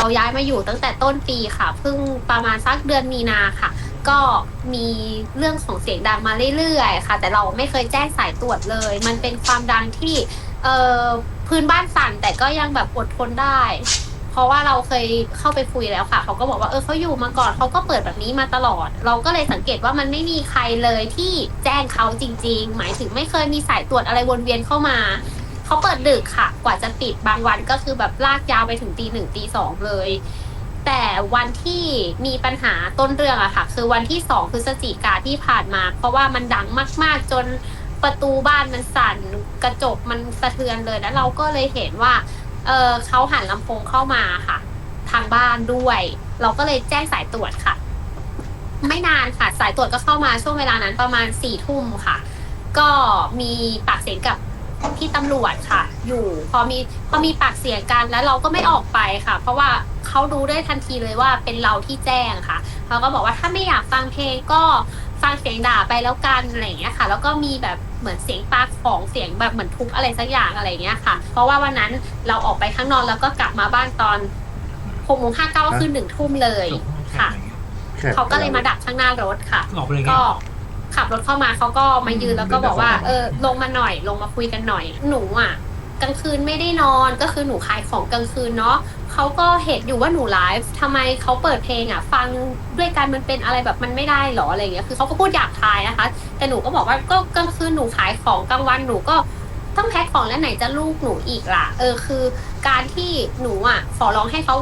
เราย้ายมาอยู่ตั้งแต่ต้นปีค่ะ เพิ่งประมาณสักเดือนมีนาค่ะ ก็มีเรื่องของเสียงดังมาเรื่อยๆค่ะ แต่เราไม่เคยแจ้งสายตรวจเลย มันเป็นความดังที่เอ่อพื้นบ้านสั่นแต่ก็ยังแบบอดทนได้ เพราะว่าเราเคยเข้าไปคุยแล้วค่ะ เขาก็บอกว่าเออเขาอยู่มาก่อนเขาก็เปิดแบบนี้มาตลอด เราก็เลยสังเกตว่ามันไม่มีใครเลยที่แจ้งเขาจริง ๆ หมายถึงไม่เคยมีสายตรวจอะไรวนเวียนเข้ามา เขาเปิดดึกค่ะ กว่าจะปิดบางวันก็คือแบบลากยาวไปถึงตีหนึ่งตีสองเลย แต่วันที่มีปัญหาต้นเรื่องอะค่ะ คือวันที่สองพฤศจิกาที่ผ่านมา เพราะว่ามันดังมาก ๆ จนประตูบ้านมันสั่นกระจกมันสะเทือนเลยแล้วเราก็เลยเห็นว่า เออเขาหันลำโพงเข้ามาค่ะ ทางบ้านด้วย เราก็เลยแจ้งสายตรวจค่ะ ไม่นานค่ะ สายตรวจก็เข้ามาช่วงเวลานั้นประมาณสี่ทุ่มค่ะ ก็มีปากเสียงกับ พี่ตำรวจค่ะ อยู่พอมีพอมีปากเสียงกันแล้วเราก็ไม่ออกไปค่ะ เพราะว่าเขารู้ได้ทันทีเลยว่าเป็นเราที่แจ้งค่ะเขาก็บอกว่าถ้าไม่อยากฟังเพลงก็ฟังเสียงด่าไปแล้วกันอะไรอย่างเงี้ยค่ะ แล้วก็มีแบบเหมือนเสียงปากของเสียงแบบเหมือนทุบอะไรสักอย่างอะไรอย่างเงี้ยค่ะ เพราะว่าวันนั้นเราออกไปข้างนอกแล้วก็กลับมาบ้านตอนหกโมงห้าเก้าก็คือหนึ่งทุ่มเลยค่ะ เขาก็เลยมาดักข้างหน้ารถค่ะออกไปเลยไงก็ ขับรถเข้ามาเขาก็มายืนแล้วก็บอกว่า เออลงมาหน่อยลงมาคุยกันหน่อย หนูอะกลางคืนไม่ได้นอนก็คือหนูขายของกลางคืนเนาะเขาก็เห็นอยู่ว่าหนูไลฟ์ทำไมเขาเปิดเพลงอะ ฟังด้วยกันมันเป็นอะไรแบบมันไม่ได้หรออะไรอย่างเงี้ยคือเขาก็พูดหยาบคายนะคะ แต่หนูก็บอกว่าก็กลางคืนหนูขายของกลางวันหนูก็ต้องแพ็คของแล้วไหนจะลูกหนูอีกล่ะ เออคือ การที่หนูอะขอร้องให้เขา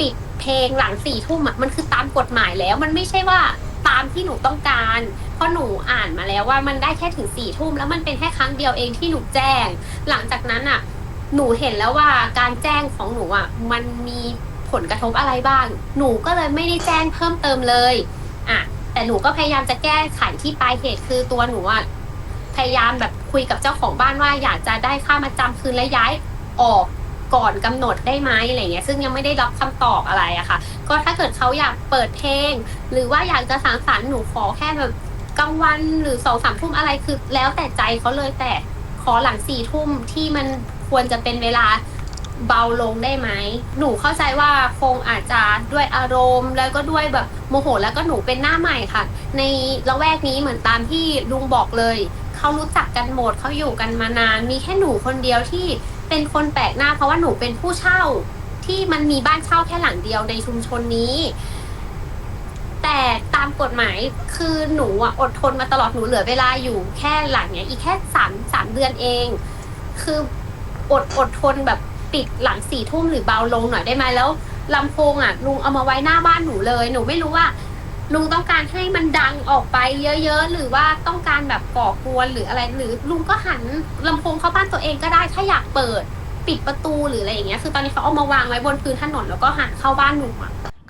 ปิดเพลงหลังสี่ทุ่มอะมันคือตามกฎหมายแล้ว มันไม่ใช่ว่าตามที่หนูต้องการเพ ราะหนูอ่านมาแล้วว่ามันได้แค่ถึงสี่ทุ่มแล้วมันเป็นแค่ครั้งเดียวเองที่หนูแจ้ง หลังจากนั้นอะ หนูเห็นแล้วว่าการแจ้งของหนูอะมันมีผลกระทบอะไรบ้าง หนูก็เลยไม่ได้แจ้งเพิ่มเติมเลยอะแต่หนูก็พยายามจะแก้ไขที่ปลายเหตุคือตัวหนูอะพยายามแบบคุยกับเจ้าของบ้านว่าอยากจะได้ค่ามาจำคืนและย้ายออกก่อนกำหนดได้ไหมอะไรเงี้ยซึ่งยังไม่ได้รับคำตอบอะไรอะค่ะ ก็ถ้าเกิดเขาอยากเปิดเพลง หรือว่าอยากจะสังสรรค์หนูขอแค่แบบ กลางวันหรือสองสามทุ่มอะไรคือ แล้วแต่ใจเขาเลยแต่ขอหลังสี่ทุ่มที่มันควรจะเป็นเวลาเบาลงได้ไหม หนูเข้าใจว่าคงอาจจะด้วยอารมณ์ แล้วก็ด้วยแบบโมโหแล้วก็หนูเป็นหน้าใหม่ค่ะ ในละแวกนี้เหมือนตามที่ลุงบอกเลย เขารู้จักกันหมดเขาอยู่กันมานาน มีแค่หนูคนเดียวที่เป็นคนแปลกหน้า เพราะว่าหนูเป็นผู้เช่าที่มันมีบ้านเช่าแค่หลังเดียวในชุมชนนี้ แต่ามกฎหมายคือหนูอะอดทนมาตลอดหนูเหลือเวลาอยู่แค่หลังเนี้ยอีกแค่สามสามเดือนเอง คืออดอดทนแบบปิดหลังสี่ทุ่มหรือเบาลงหน่อยได้ไหมแล้วลำโพงอะลุงเอามาไว้หน้าบ้านหนูเลย หนูไม่รู้ว่าลุงต้องการให้มันดังออกไปเยอะ ๆ หรือว่าต้องการแบบก่อกวนหรืออะไรหรือลุงก็หันลำโพงเข้าบ้านตัวเองก็ได้ถ้าอยากเปิดปิดประตูหรืออะไรอย่างเงี้ยคือตอนนี้เขาเอามาวางไว้บนพื้นถนนแล้วก็หันเข้าบ้านหนูอะ